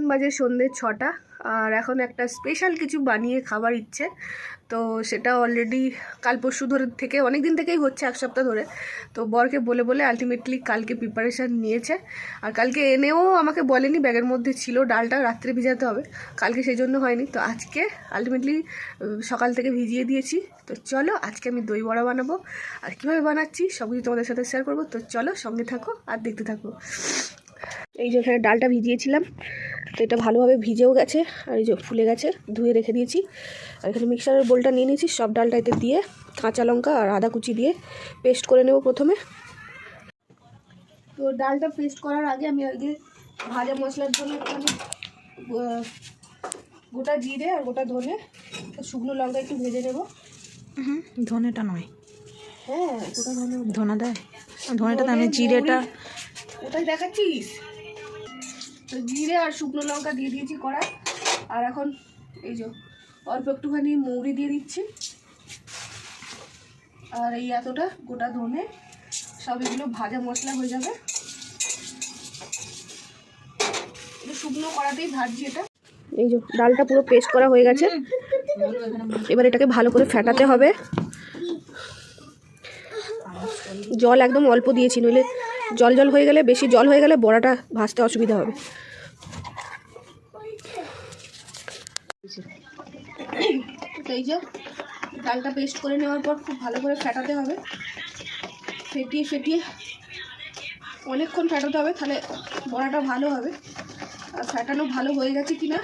এখন বাজে সন্ধ্যে ছটা, আর এখন একটা স্পেশাল কিছু বানিয়ে খাবার ইচ্ছে। তো সেটা অলরেডি কাল পরশু ধরে থেকে, অনেক দিন থেকেই হচ্ছে এক সপ্তাহ ধরে। তো বরকে বলে বলে আলটিমেটলি কালকে প্রিপারেশান নিয়েছে। আর কালকে এনেও আমাকে বলেনি, ব্যাগের মধ্যে ছিল, ডালটা রাত্রে ভিজাতে হবে। কালকে সেই জন্য হয়নি। তো আজকে আলটিমেটলি সকাল থেকে ভিজিয়ে দিয়েছি। তো চলো আজকে আমি দই বড়া বানাবো। আর কীভাবে বানাচ্ছি, সব কিছু তোমাদের সাথে শেয়ার করব। তো চলো সঙ্গে থাকো আর দেখতে থাকো। এই যে এখানে ডালটা ভিজিয়েছিলাম। তো এটা ভালোভাবে ভিজেও গেছে আর এই যে ফুলে গেছে ধুয়ে রেখে দিয়েছি। আর এখানে মিক্সারের বোলটা নিয়ে নিয়েছি সব ডালটা এতে দিয়ে কাঁচা লঙ্কা আর আদা কুচি দিয়ে পেস্ট করে নেব প্রথমে। তো ডালটা পেস্ট করার আগে আমি আগে ভাজা মশলার জন্য একটুখানি গোটা জিরে আর গোটা ধনে শুকনো লঙ্কা একটু ভেজে নেব। হুম ধনেটা নয়। হ্যাঁ গোটা ধনে ধনা দেয় ধনেটা আমি জিরেটা ওটাই দেখাচ্ছিস? তো জিরে আর শুকনো লঙ্কা দিয়ে দিয়েছি কড়া আর এখন এই যে অল্প একটুখানি মৌরি দিয়ে দিচ্ছি। আর এই এতটা গোটা ধনে সব এগুলো ভাজা মশলা হয়ে যাবে। শুকনো কড়াতেই ভাজছি এটা। এই যে ডালটা পুরো পেস্ট করা হয়ে গেছে। এবার এটাকে ভালো করে ফেটাতে হবে। জল একদম অল্প দিয়েছি, নইলে জল জল হয়ে গেলে, বেশি জল হয়ে গেলে বড়াটা ভাজতে অসুবিধা হবে। এই যে ডালটা পেস্ট করে নেওয়ার পর খুব ভালো করে ফেটাতে হবে। ফেটিয়ে ফেটিয়ে অনেকক্ষণ ফেটাতে হবে, তাহলে বড়াটা ভালো হবে। আর ফেটানো ভালো হয়ে গেছে কি না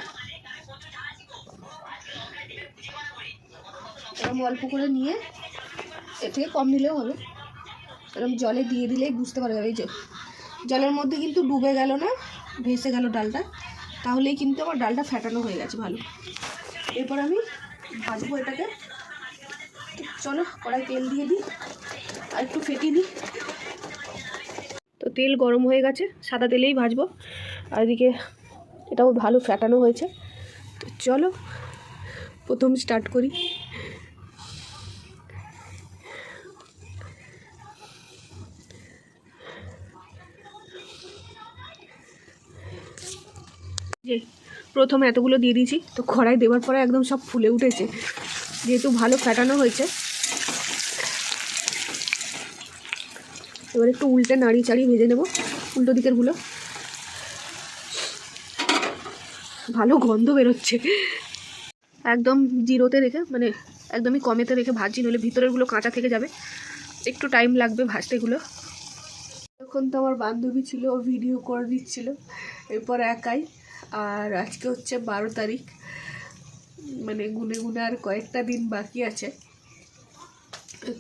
এরকম অল্প করে নিয়ে এর থেকে কম নিলেও হবে। এরকম জলে দিয়ে দিলেই বুঝতে পারা যাবে এই যে জলের মধ্যে কিন্তু ডুবে গেল না, ভেসে গেল ডালটা। তাহলেই কিন্তু আমার ডালটা ফ্যাটানো হয়ে গেছে ভালো। এরপর আমি ভাজবো এটাকে। চলো, কড়াই তেল দিয়ে দিই, আর একটু ফেটিয়ে দিই তো তেল গরম হয়ে গেছে, সাদা তেলেই ভাজবো। আর এদিকে এটাও ভালো ফ্যাটানো হয়েছে। তো চলো, প্রথম স্টার্ট করি। যে প্রথমে এতগুলো দিয়ে দিয়েছি। তো কড়াই দেওয়ার পরে একদম সব ফুলে উঠেছে। যেহেতু ভালো ফ্যাটানো হয়েছে। এবার একটু উল্টে নাড়ি চাড়িয়ে ভেজে নেব। উল্টো দিকেরগুলো। ভালো গন্ধ বেরোচ্ছে। একদম জিরোতে রেখে মানে একদমই কমেতে রেখে ভাজি নইলে ভিতরেরগুলো কাঁচা থেকে যাবে। একটু টাইম লাগবে ভাজতেগুলো। তখন তো আমার বান্ধবী ছিল, ও ভিডিও করে দিচ্ছিল। এরপর একাই। আর আজকে হচ্ছে বারো তারিখ। মানে গুনে গুনে আর কয়েকটা দিন বাকি আছে।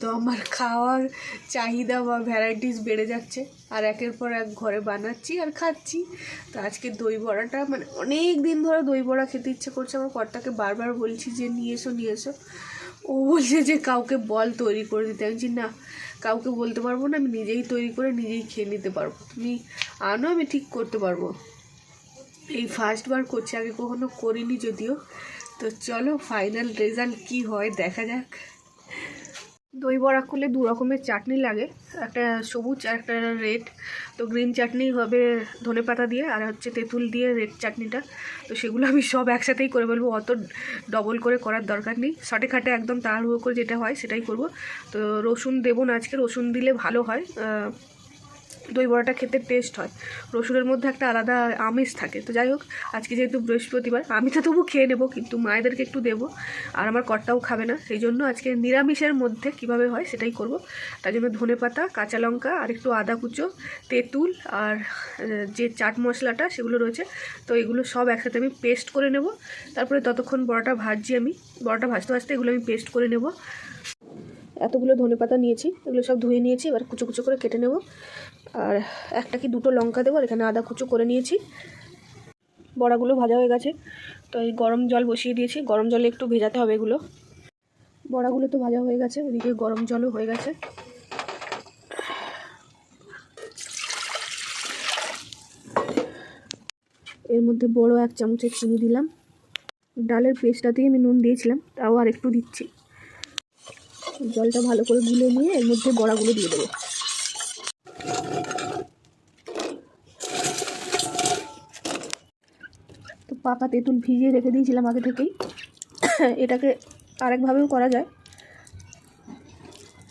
তো আমার খাওয়ার চাহিদা বা ভ্যারাইটিস বেড়ে যাচ্ছে। আর একের পর এক ঘরে বানাচ্ছি আর খাচ্ছি। তো আজকে দই বড়াটা মানে অনেক দিন ধরে দই বড়া খেতে ইচ্ছে করছে। আমার কর্তাকে বারবার বলছি যে নিয়ে এসো নিয়ে এসো। ও বলছে যে কাউকে বল তৈরি করে দিতে। আমি বলছি, না কাউকে বলতে পারব না আমি নিজেই তৈরি করে নিজেই খেয়ে নিতে পারব। তুমি আনো আমি ঠিক করতে পারব। এই ফার্স্টবার করছি, আগে কখনো করিনি যদিও। তো চলো ফাইনাল রেজাল্ট কি হয় দেখা যাক। দই বড়া করলে দু রকমের চাটনি লাগে, একটা সবুজ আর একটা রেড তো গ্রিন চাটনি হবে ধনে পাতা দিয়ে, আর হচ্ছে তেঁতুল দিয়ে রেড চাটনিটা। তো সেগুলো আমি সব একসাথেই করে বলব অত ডবল করে করার দরকার নেই। শর্টে খাটে একদম তাড়াহুড়ো করে যেটা হয় সেটাই করব। তো রসুন দেবো না আজকে, রসুন দিলে ভালো হয়। দই বড়াটা খেতে টেস্ট হয়। রসুনের মধ্যে একটা আলাদা আমেজ থাকে। তো যাই হোক, আজকে যেহেতু বৃহস্পতিবার, আমি তো তবু খেয়ে নেব, কিন্তু মায়েদেরকে একটু দেবো। আর আমার কর্তাও খাবে না, সেই জন্য আজকে নিরামিষের মধ্যে কীভাবে হয় সেটাই করব। তার জন্য ধনে পাতা, কাঁচা লঙ্কা আর একটু আদা কুচো, তেঁতুল আর যে চাট মশলাটা সেগুলো রয়েছে, তো এগুলো সব একসাথে আমি পেস্ট করে নেব। তারপরে ততক্ষণ বড়াটা ভাজছি আমি। বড়াটা ভাজতে ভাজতে এগুলো আমি পেস্ট করে নেব। এতগুলো ধনে পাতা নিয়েছি, এগুলো সব ধুয়ে নিয়েছি, এবার কুচো কুচো করে কেটে নেব। আর একটা কি দুটো লঙ্কা দেবো, আর এখানে আদা কুচো করে নিয়েছি। বড়াগুলো ভাজা হয়ে গেছে, তো এই গরম জল বসিয়ে দিয়েছি, গরম জলে একটু ভেজাতে হবে এগুলো। বড়াগুলো তো ভাজা হয়ে গেছে ওদিকে গরম জলও হয়ে গেছে। এর মধ্যে বড় এক চামচের চিনি দিলাম। ডালের পেস্টটাতেই আমি নুন দিয়েছিলাম, তাও আর একটু দিচ্ছি। জলটা ভালো করে গুলে নিয়ে এর মধ্যে বড়াগুলো দিয়ে দেবো। তো পাকা তেঁতুল ভিজিয়ে রেখে দিয়েছিলাম আগে থেকেই। এটাকে আরেকভাবেও করা যায়।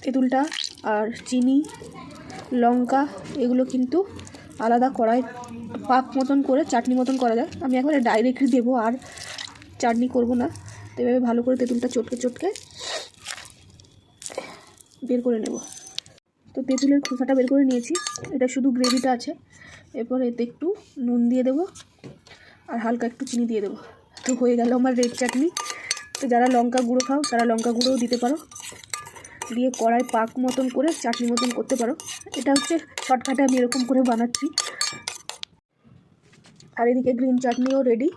তেঁতুলটা আর চিনি, লঙ্কা, এগুলো কিন্তু আলাদা কড়াই পাক মতন করে চাটনি মতন করা যায়। আমি একবারে ডাইরেক্টলি দেবো আর চাটনি করব না। তো এভাবে ভালো করে তেঁতুলটা চটকে চটকে বের করে নেব। তো তেঁতুলের খোসাটা বের করে নিয়েছি। এটা শুধু গ্রেভিটা আছে। এরপর এতে একটু নুন দিয়ে দেবো আর হালকা একটু চিনি দিয়ে দেবো। তো হয়ে গেল আমার রেড চাটনি তো যারা লঙ্কা গুঁড়ো খাও, তারা লঙ্কা গুঁড়োও দিতে পারো। দিয়ে কড়াই পাক মতন করে চাটনি মতন করতে পারো। এটা হচ্ছে শর্টকাটে আমি এরকম করে বানাচ্ছি। আর এদিকে গ্রিন চাটনিও রেডি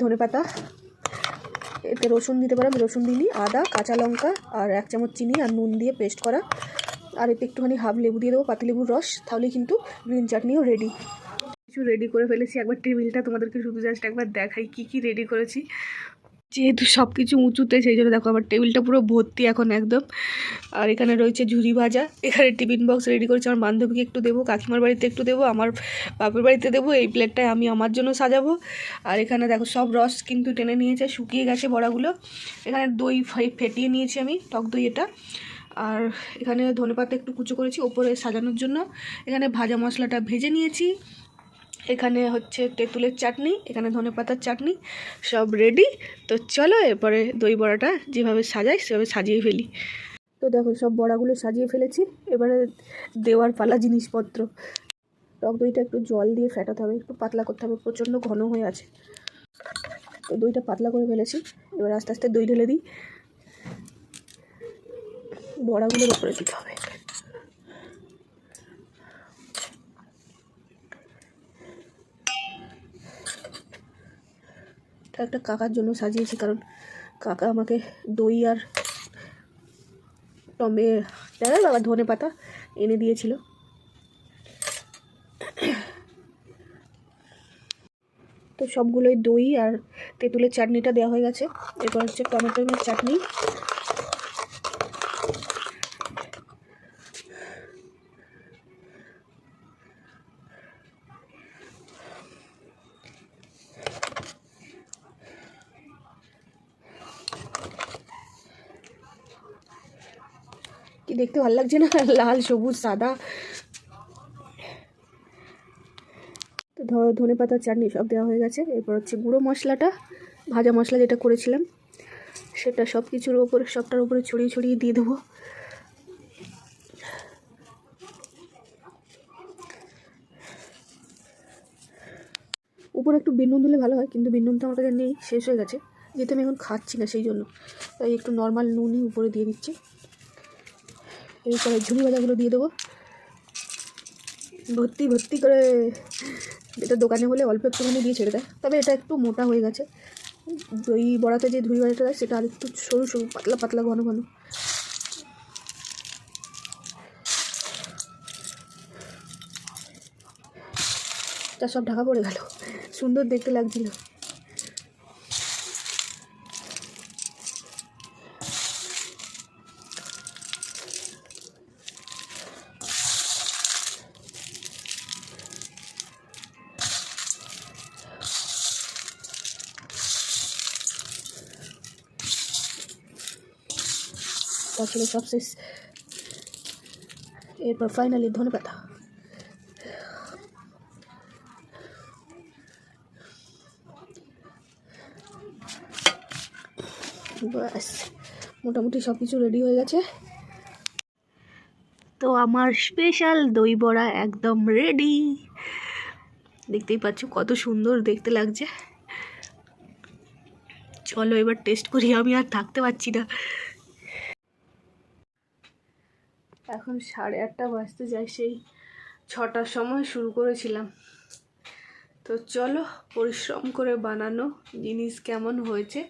ধনে পাতা এতে রসুন দিতে পারো, আমি রসুন দিইনি, আদা, কাঁচা লঙ্কা আর এক চামচ চিনি আর নুন দিয়ে পেস্ট করা। আর এতে একটুখানি হাফ লেবু দিয়ে দেবো, পাতি লেবুর রস তাহলেই কিন্তু গ্রিন চাটনিও রেডি কিছু রেডি করে ফেলেছি, একবার টেবিলটা তোমাদেরকে শুধু জাস্ট একবার দেখাই, কি কি রেডি করেছি। যেহেতু সব কিছু উঁচুতে, সেই জন্য দেখো আমার টেবিলটা পুরো ভর্তি এখন একদম। আর এখানে রয়েছে ঝুরি ভাজা। এখানে টিফিন বক্স রেডি করেছি। আমার বান্ধবীকে একটু দেবো, কাকিমার বাড়িতে একটু দেবো, আমার বাপের বাড়িতে দেবো। এই প্লেটটায় আমি আমার জন্য সাজাবো। আর এখানে দেখো সব রস কিন্তু টেনে নিয়েছে, শুকিয়ে গেছে বড়াগুলো। এখানে দই ফেটিয়ে নিয়েছি আমি, টক দই এটা। আর এখানে ধনেপাতা একটু কুচো করেছি ওপরে সাজানোর জন্য। এখানে ভাজা মশলাটা ভেজে নিয়েছি। এখানে হচ্ছে তেঁতুলের চাটনি, এখানে ধনে পাতার চাটনি, সব রেডি তো চলো এরপরে দই বড়াটা যেভাবে সাজাই, সেভাবে সাজিয়ে ফেলি। তো দেখো, সব বড়াগুলো সাজিয়ে ফেলেছি। এবারে দেওয়ার পালা জিনিসপত্র। টক দইটা একটু জল দিয়ে ফেটাতে হবে, একটু পাতলা করতে হবে, প্রচণ্ড ঘন হয়ে আছে। তো দইটা পাতলা করে ফেলেছি। এবার আস্তে আস্তে দই ঢেলে দিই। বড়াগুলোর উপরে দিতে হবে। এটা একটা কাকার জন্য সাজিয়েছি, কারণ কাকা আমাকে দই আর টমে দেখা বাবা, ধনে পাতা এনে দিয়েছিল। তো সবগুলোই দই আর তেঁতুলের চাটনিটা দেওয়া হয়ে গেছে। এরপর হচ্ছে টমেটোর চাটনি। দেখতে ভালো লাগছে না? লাল, সবুজ, সাদা। তো ধনে পাতার চাটনি সব দেওয়া হয়ে গেছে। এরপর হচ্ছে গুঁড়ো মশলাটা, ভাজা মশলা যেটা করেছিলাম, সেটা সব কিছুর ওপরে, সবটার উপরে ছড়িয়ে ছড়িয়ে দিয়ে দেবো। উপরে একটু বিনুন দিলে ভালো হয়, কিন্তু বিনুনটা আমার কাছে নেই, শেষ হয়ে গেছে। যেহেতু আমি এখন খাচ্ছি না সেই জন্য, তাই একটু নর্মাল নুনই উপরে দিয়ে দিচ্ছি। এরপরে ঝুড়ি ভাজাগুলো দিয়ে দেবো। ভর্তি ভর্তি করে এটা দোকানে হলে অল্প একটুখানি দিয়ে ছেড়ে দেয়। তবে এটা একটু মোটা হয়ে গেছে। দই বড়াতে যে ঝুড়ি ভাজাটা দেয় সেটা আর একটু সরু সরু, পাতলা পাতলা, ঘন ঘন। তা সব ঢাকা পড়ে গেল। সুন্দর দেখতে লাগছিল। তারপরে সব শেষ। এরপর ফাইনালি ধনে পাতা। ব্যাস, মোটামুটি সব কিছু রেডি হয়ে গেছে। তো আমার স্পেশাল দই বড়া একদম রেডি দেখতেই পাচ্ছ কত সুন্দর দেখতে লাগছে। চলো এবার টেস্ট করি, আমি আর থাকতে পারছি না। এখন সাড়ে আটটা বাজতে যাই সেই ছটার সময় শুরু করেছিলাম। তো চলো পরিশ্রম করে বানানো জিনিস কেমন হয়েছে।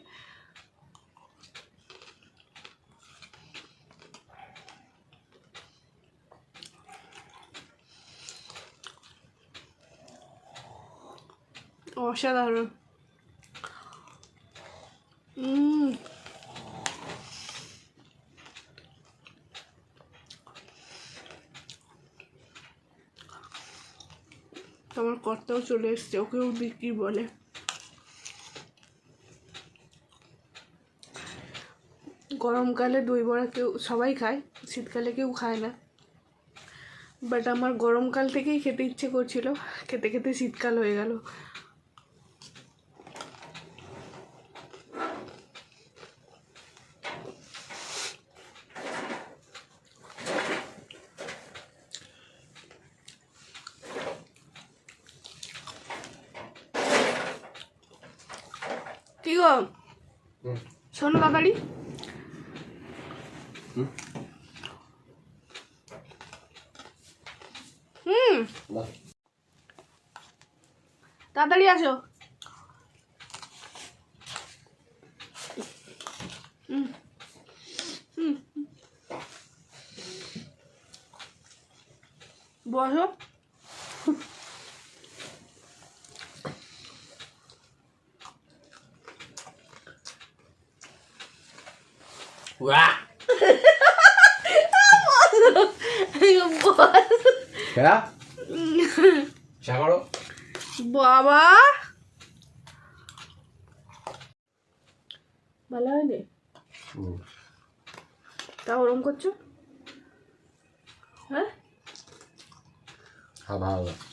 অসাধারণ। কর্তাও চলে এসছে, ওকেও বিক্রি বলে? গরমকালে দই বড়া কেউ, সবাই খায়, শীতকালে কেউ খায় না। বাট আমার গরমকাল থেকেই খেতে ইচ্ছে করছিল, খেতে খেতে শীতকাল হয়ে গেল। কি গো? শোনো তাড়াতাড়ি। হুম। তাড়াতাড়ি আসো। হুম। বসো হ্যাঁ চা করো বাবা ভালো হয়নি তা ওরম করছ হ্যাঁ ভালো লাগে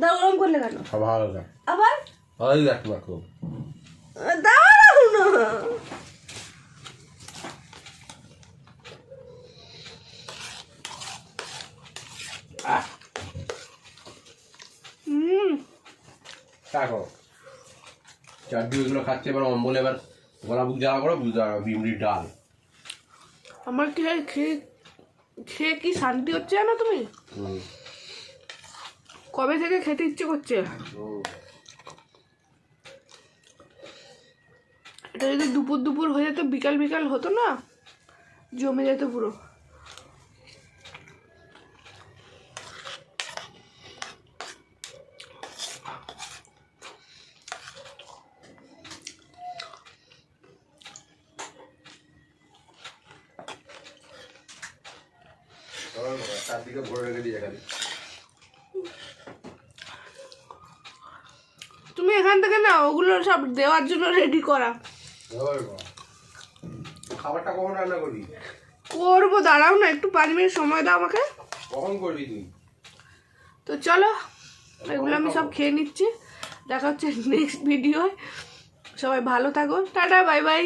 তা ওরম করলে কেন ভালো আবার না খুব দাঁড়াও না খাচ্ছে এবার অম্বল এবার গলা বুক জ্বালা করো বুঝতে পারো বিমড়ির ডাল। আমার খেয়ে খেয়ে খেয়ে কি শান্তি হচ্ছে তুমি? কবে থেকে খেতে ইচ্ছে করছে। এটা যদি দুপুর দুপুর হয়ে যেত বিকাল বিকাল হতো না জমে যেত পুরো চারদিকে ভরে রেখে দিয়ে খালি তুমি এখান থেকে না ওগুলো সব দেওয়ার জন্য রেডি করা। খাবারটা কখন রান্না করবি? করব দাঁড়াও না একটু পাঁচ মিনিট সময় দাও আমাকে। কখন করবি তুই? তো চলো এগুলো আমি সব খেয়ে নিচ্ছি। দেখা হচ্ছে নেক্সট ভিডিও সবাই ভালো থাকো। Tata bye bye